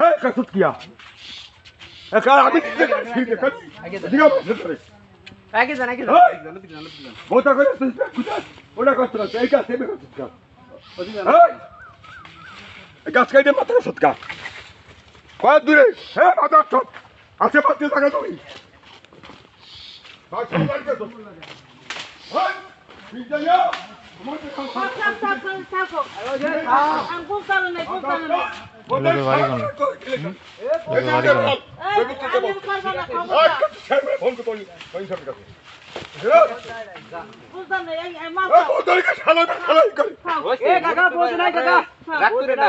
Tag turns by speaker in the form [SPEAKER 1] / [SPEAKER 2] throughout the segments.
[SPEAKER 1] कसरत किया आगे जाना आगे जाना बहुत आगे जाना कुछ ओला कसरत एक आसे में कसरत का। एक आस काय दे मात्र कसरत का। काय दूर हे?
[SPEAKER 2] माझा टॉप असे
[SPEAKER 1] पाच जागा तुम्ही काय करणार कसरत हो विजया थांब
[SPEAKER 2] थांब थांब थांब
[SPEAKER 1] थांब थांब थांब थांब थांब थांब थांब थांब এই তুই কুতা ওটা কষ্ট আছে এই গাছ দেবে কাছুকা এই এই গাছ কাইতে মাথা সৎকা কয় দূরে মাথা সৎ আছে পাচ্ছে টাকা তুমি গাছ লাগবে তো এই বিজয়া তোমাকে খাও
[SPEAKER 2] এ কাকা বলছ নাই কাকা রাগ করে না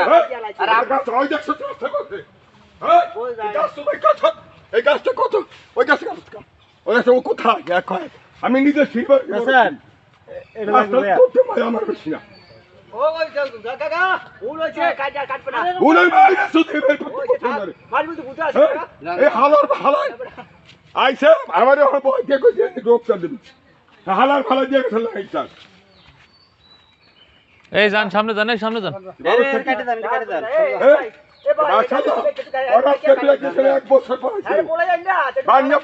[SPEAKER 1] আমি নিজে শিল্পের আমার বেশি না। আইসে আমার এখন বই কে কইছে রোগ চল দিবি। হালার ফালা দিয়ে গেছে লাগাইছা
[SPEAKER 3] এই যান সামনে যান সামনে যান।
[SPEAKER 2] কাটে কাটে
[SPEAKER 1] এক বছর পর বান্না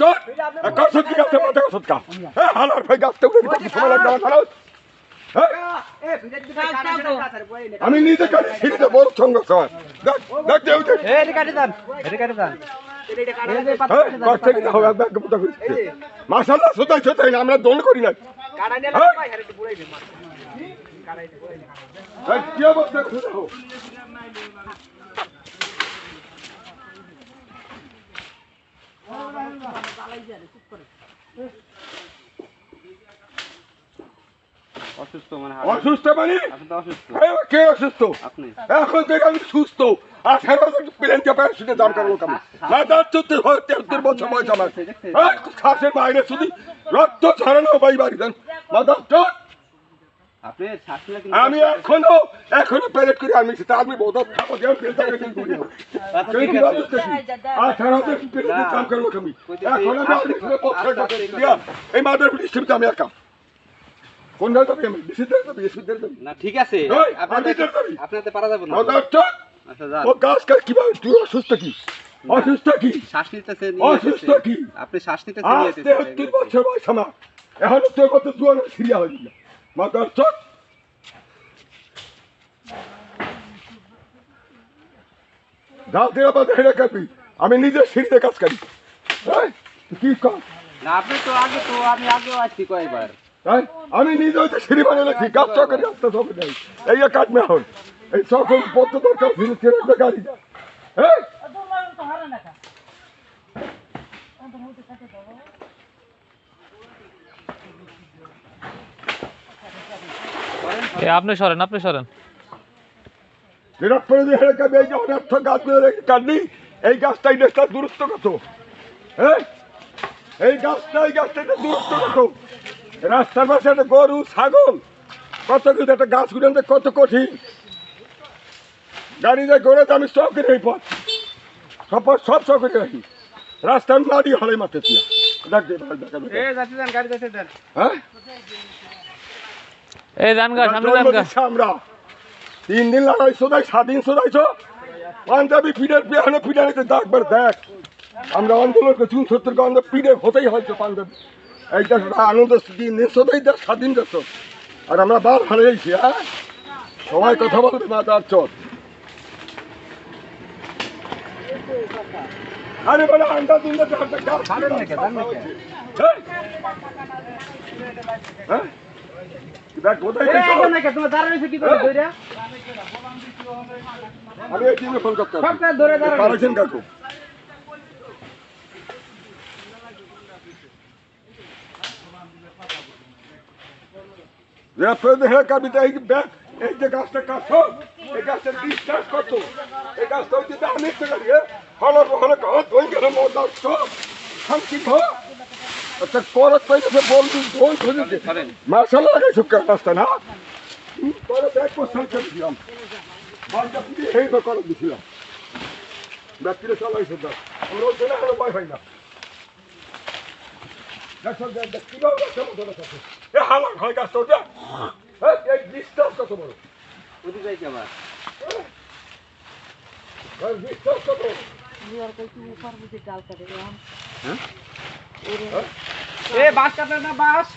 [SPEAKER 1] চট সত্যি সত্যা হ্যাঁ হালার ভাই গাছটা উঠে দিতে সময় লাগবে আমার খারাপ হ্যাঁ?
[SPEAKER 2] বলে না।
[SPEAKER 1] আমি নিজে কাটে সিঁড়িতে বড় দেখ দেখ দেখ দেখ।
[SPEAKER 2] দেন কাটে দেন
[SPEAKER 1] হ্যাঁ সদাই সদাই আমরা দোল করি না
[SPEAKER 2] অসুস্থ মানে
[SPEAKER 1] অসুস্থ মানে? কে অসুস্থ? এখন থেকে আমি সুস্থ। আঠারো বছর প্লেন ক্যাপাসিটি আমি বছর বয়স আমার। বাইরে শুধু রক্ত ছাড়ানো বাই বাড়ি দেন চট
[SPEAKER 2] আপনি শ্বাস নিলে
[SPEAKER 1] আমি এখনও এখনও প্যারেড করি আমি সেটা আমি যে করি। সেই কি কাম করব এখন আমি দিয়া এই মাদার ব্রিটিশ আমি একা। কোন আমি?
[SPEAKER 2] না ঠিক আছে।
[SPEAKER 1] ওই,
[SPEAKER 2] আপনাদের
[SPEAKER 1] আমি তো করি।
[SPEAKER 2] আপনাদের পারা যাবে না। আচ্ছা যান।
[SPEAKER 1] ও গাছ কাজ কীভাবে তুই অসুস্থ কি? অসুস্থ কি?
[SPEAKER 2] শ্বাস নিতেছে
[SPEAKER 1] অসুস্থ কি?
[SPEAKER 2] আপনি শ্বাস নিতেছে
[SPEAKER 1] আজ তেহত্তর বছর বয়স আমার। এখন তোর কত জোয়ান সিরিয়া হয়ে গেল মাথার চট গাছ দিয়ে আবার হেরে কাপি আমি নিজে সিঁড়িতে কাজ করি। কি কর?
[SPEAKER 2] না আপনি তো আগে তো আমি আগেও আসছি কয়েকবার।
[SPEAKER 1] এই, আমি নিজে হয়তো সিঁড়ি বানিয়ে রাখি গাছ চকের রাস্তা সব নেই। এই কাটবে এখন এই সকল পথ দরকার ফিরে ফিরে গাড়ি যা।
[SPEAKER 3] আপনি সরেন আপনি সরেন।
[SPEAKER 1] বিরাট করে দিয়ে এই যে অনেক গাছগুলো রেখে কাটলি এই গাছটা দূরত্ব কত? হ্যাঁ? এই গাছটা এই গাছটা এটা দূরত্ব কত? রাস্তার পাশে একটা গরু ছাগল কত কিছু একটা গাছগুলো কত কঠিন? গাড়ি যায় গড়ে আমি সব করে এই পথ। সব পথ সব সব করে রাখি রাস্তার নাড়ি হলে মাঠে দিয়া দেখ
[SPEAKER 2] গাড়ি
[SPEAKER 1] হ্যাঁ?
[SPEAKER 3] এই যান গা সামনে যান
[SPEAKER 1] জন্ম
[SPEAKER 3] গা
[SPEAKER 1] আমরা তিন দিন লাগাইছো দেখ সাত দিন শোনাইছো পাঞ্জাবি পিঠের পিয়ানো পিঠে নিতে দেখবার দেখ। আমরা আন্দোলন করছি সত্তর গন্ধ পিঠে হতেই হয়তো পাঞ্জাবি। এইটা আনন্দ তিন দিন শোধাই দেখ সাত দিন দেখছ। আর আমরা বার যাইছি হ্যাঁ? সবাই কথা বলতে মাদার চোদ আরে বলে আন্ডা দিন না গাছ! হ্যাঁ দেখ কোথায়
[SPEAKER 2] এই, ধরে?
[SPEAKER 1] আমি করতে
[SPEAKER 2] সব ধরে
[SPEAKER 1] যে গাছটা কাটছো এই গাছটার ডিসচার্জ কত এই গাছটা হচ্ছে দামের হলো হলো ঘর ধই গেল মোর দাচ্ছ শান্তি ঘ আচ্ছা করত পাইছে বলবি ধই ধরে দে। মাশাআল্লাহ লাগাইছো গাছটা না? করে ব্যাগ কোথায় করে দিলাম বাড়িটা পুড়ে এই বা করে দিছিলাম। ব্যক্তিরা চালাইছে দাস আমরা ওই জন্য আমরা ভয় পাই না। দেখো দেখ কীভাবে গাছটা মতো দেখাচ্ছে এ হালা হয় গাছটা ওটা। হ্যাঁ এই ডিস্টার্ব কত বড়।
[SPEAKER 2] ওদিকে যাই কি আবার?
[SPEAKER 1] হ্যাঁ ডিস্টার্ব কত বড়
[SPEAKER 2] এ, বাস কাটে না, বাঁশ।